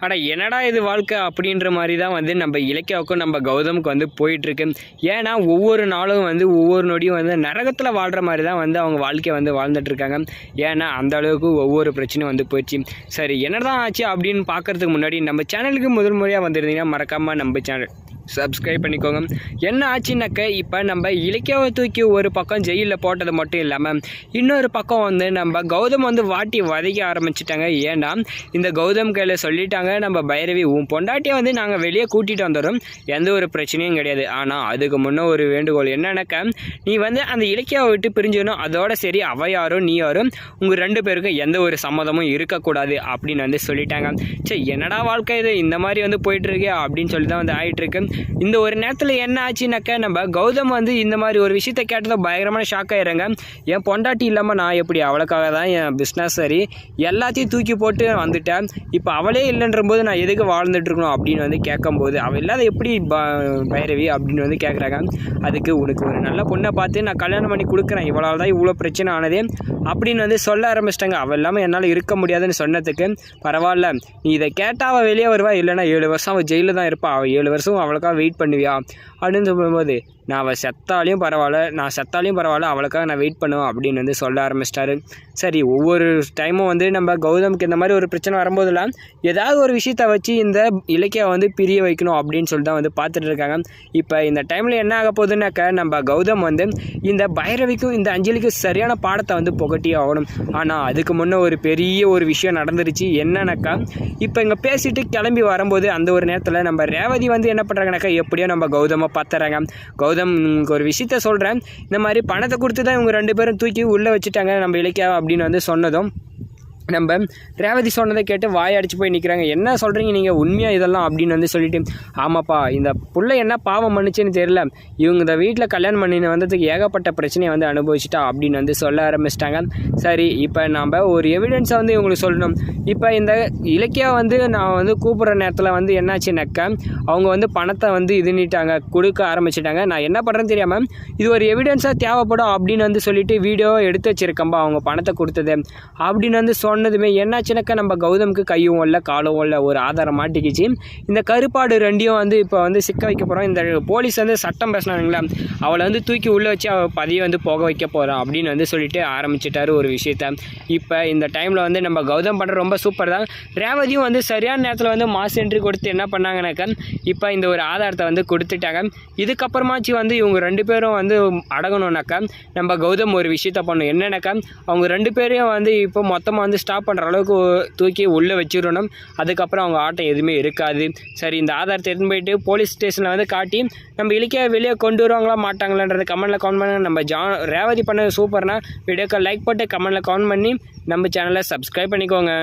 ஆனால் என்னடா இது வாழ்க்கை அப்படின்ற மாதிரி தான் வந்து நம்ம இலக்கியாவுக்கும் நம்ம கௌதமுக்கு வந்து போயிட்டுருக்கு. ஏன்னா ஒவ்வொரு நாளும் வந்து ஒவ்வொரு நொடியும் வந்து நரகத்தில் வாழ்கிற மாதிரி தான் வந்து அவங்க வாழ்க்கையை வந்து வாழ்ந்துட்டு இருக்காங்க ஏன்னா அந்த அளவுக்கு ஒவ்வொரு பிரச்சனையும் வந்து போயிடுச்சு சரி என்னதான் ஆச்சு அப்படின்னு பார்க்கறதுக்கு முன்னாடி நம்ம சேனலுக்கு முதல் முறையாக வந்திருந்தீங்கன்னா மறக்காமல் நம்ம சேனல் சப்ஸ்கிரைப் பண்ணிக்கோங்க. என்ன ஆச்சுன்னாக்க இப்போ நம்ம இலக்கியாவை தூக்கி ஒரு பக்கம் ஜெயிலில் போட்டது மட்டும் இல்லாமல் இன்னொரு பக்கம் வந்து நம்ம கௌதம் வந்து வாட்டி வதைக்க ஆரம்பிச்சிட்டாங்க. ஏன்னா இந்த கௌதம் கையில் சொல்லிட்டாங்க நம்ம பைரவி உன் பொண்டாட்டியை வந்து நாங்கள் வெளியே கூட்டிகிட்டு வந்துடுறோம். எந்த ஒரு பிரச்சனையும் கிடையாது. ஆனால் அதுக்கு முன்னே ஒரு வேண்டுகோள் என்னன்னாக்க நீ வந்து அந்த இலக்கியாவை விட்டு பிரிஞ்சிடணும் அதோட சரி அவ யாரும் நீ யாரும் உங்கள் ரெண்டு பேருக்கும் எந்த ஒரு சம்மதமும் இருக்கக்கூடாது அப்படின்னு வந்து சொல்லிட்டாங்க. சரி என்னடா வாழ்க்கை இது? இந்த மாதிரி வந்து போயிட்டுருக்கே அப்படின்னு சொல்லி தான் வந்து ஆயிட்டு இருக்கு. இந்த ஒரு நேரத்தில் என்ன ஆச்சுனாக்கா நம்ம கௌதம் வந்து இந்த மாதிரி ஒரு விஷயத்த கேட்டதை பயங்கரமான ஷாக் ஆயிடுறாங்க. என் பொண்டாட்டி இல்லாமல் நான் எப்படி அவளுக்காக தான் என் பிஸ்னஸ் சரி எல்லாத்தையும் தூக்கி போட்டு வந்துட்டேன். இப்போ அவளே இல்லைன்ற போது நான் எதுக்கு வாழ்ந்துட்டுருக்கணும் அப்படின்னு வந்து கேட்கும்போது அவள் இல்லாத எப்படி ப- பைரவி அப்படின்னு வந்து கேட்குறாங்க அதுக்கு உனக்கு ஒரு நல்ல பொண்ணை பார்த்து நான் கல்யாணம் பண்ணி கொடுக்குறேன். இவ்வளோ தான் இவ்வளோ பிரச்சனை ஆனது அப்படின்னு வந்து சொல்ல ஆரம்பிச்சிட்டாங்க. அவள் இல்லாமல் என்னால் இருக்க முடியாதுன்னு சொன்னதுக்கு பரவாயில்ல. நீ இதை கேட்டால் அவள் வெளியே வருவா இல்லைன்னா ஏழு வருஷம் அவள் ஜெயிலில் தான் இருப்பாள் அவள் ஏழு வருஷம் அவளுக்காக வெயிட் பண்ணுவியா? அப்படின்னு சொல்லும்போது நான் அவள் செத்தாலையும் பரவாயில்ல நான் செத்தாலையும் பரவாயில்ல அவளுக்காக நான் வெயிட் பண்ணுவேன் அப்படின்னு வந்து சொல்ல ஆரம்பிச்சிட்டாரு. சரி ஒவ்வொரு டைமும் வந்து நம்ம கௌதமுக்கு இந்த மாதிரி ஒரு பிரச்சனை வரும்போதெல்லாம் ஏதாவது ஒரு விஷயத்த வச்சு இந்த இலக்கிய வந்து பிரிய வைக்கணும் அப்படின்னு சொல்லிட்டு தான் வந்து பார்த்துட்டு இருக்காங்க. இப்போ இந்த டைமில் என்ன ஆக போகுதுன்னாக்க நம்ம கௌதம் வந்து இந்த பைரவிக்கும் இந்த அஞ்சலிக்கும் சரியான பாடத்தை வந்து புகட்டி ஆகணும். ஆனால் அதுக்கு முன்னே ஒரு பெரிய ஒரு விஷயம் நடந்துருச்சு. என்னன்னாக்கா இப்போ இங்கே பேசிட்டு கிளம்பி வரும்போது அந்த ஒரு நேரத்தில் நம்ம ரேவதி வந்து என்ன பண்ணுறாங்க பண்ணுறாங்கனாக்கா எப்படியோ நம்ம கௌதமை பார்த்துறாங்க கௌதம் உங்களுக்கு ஒரு விஷயத்த சொல்கிறேன் இந்த மாதிரி பணத்தை கொடுத்து தான் இவங்க ரெண்டு பேரும் தூக்கி உள்ளே வச்சுட்டாங்க நம்ம இலக்கியா அப்படின்னு வந்து சொன்னதும் நம்ம ரேவதி சொன்னதை கேட்டு வாய் அடிச்சு போய் நிற்கிறாங்க என்ன சொல்கிறீங்க நீங்கள் உண்மையாக இதெல்லாம்? அப்படின்னு வந்து சொல்லிட்டு ஆமாப்பா இந்த பிள்ளை என்ன பாவம் பண்ணுச்சுன்னு தெரியல. இவங்க இந்த வீட்டில் கல்யாணம் பண்ணின வந்ததுக்கு ஏகப்பட்ட பிரச்சனையை வந்து அனுபவிச்சிட்டா அப்படின்னு வந்து சொல்ல ஆரம்பிச்சிட்டாங்க. சரி இப்போ நாம் ஒரு எவிடன்ஸை வந்து இவங்களுக்கு சொல்லணும். இப்போ இந்த இலக்கியா வந்து நான் வந்து கூப்பிட்ற நேரத்தில் வந்து என்னாச்சுனாக்கா அவங்க வந்து பணத்தை வந்து இதுனிட்டாங்க கொடுக்க ஆரம்பிச்சிட்டாங்க. நான் என்ன பண்ணுறேன்னு தெரியாமல் இது ஒரு எவிடன்ஸாக தேவைப்படும் அப்படின்னு வந்து சொல்லிட்டு வீடியோ எடுத்து வச்சிருக்கம்பா அவங்க பணத்தை கொடுத்தது அப்படின்னு வந்து சொன்னதுமே என்னாச்சுனாக்கா நம்ம கௌதமுக்கு கையும் இல்லை காலும் இல்லை ஒரு ஆதாரம் மாட்டிக்கிச்சு. இந்த கருப்பாடு ரெண்டையும் வந்து இப்போ வந்து சிக்க வைக்க போகிறோம் இந்த போலீஸ் வந்து சட்டம் பேசினாங்களா அவளை வந்து தூக்கி உள்ளே வச்சு அவள் பதியை வந்து போக வைக்க போகிறோம் அப்படின்னு வந்து சொல்லிட்டு ஆரம்பிச்சிட்டாரு ஒரு விஷயத்த. இப்போ இந்த டைமில் வந்து நம்ம கௌதம் பண்ணுற ரொம்ப சூப்பர் தான். ரேவதியும் வந்து சரியான நேரத்தில் வந்து மாஸ் என்ட்ரி கொடுத்து என்ன பண்ணாங்கனாக்கா இப்போ இந்த ஒரு ஆதாரத்தை வந்து கொடுத்துட்டாங்க. இதுக்கப்புறமாச்சு வந்து இவங்க ரெண்டு பேரும் வந்து அடங்கணும்னாக்கா நம்ம கௌதம் ஒரு விஷயத்த பண்ணும் என்னன்னாக்கா அவங்க ரெண்டு பேரையும் வந்து இப்போ மொத்தமாக வந்து ஸ்டாப் பண்ணுற அளவுக்கு தூக்கி உள்ளே வச்சிடணும். அதுக்கப்புறம் அவங்க ஆட்டம் எதுவுமே இருக்காது. சரி இந்த ஆதாரத்தை எடுத்துன்னு போயிட்டு போலீஸ் ஸ்டேஷனில் வந்து காட்டி நம்ம இலக்கிய வெளியே கொண்டு வருவாங்களா மாட்டாங்களான்றது கமெண்ட்டில் கமெண்ட் பண்ணுங்க. நம்ம ஜா ரேவதி பண்ணது சூப்பர்னா வீடியோக்கு லைக் போட்டு கமெண்ட்டில் கமெண்ட் பண்ணி நம்ம சேனலை சப்ஸ்கிரைப் பண்ணிக்கோங்க.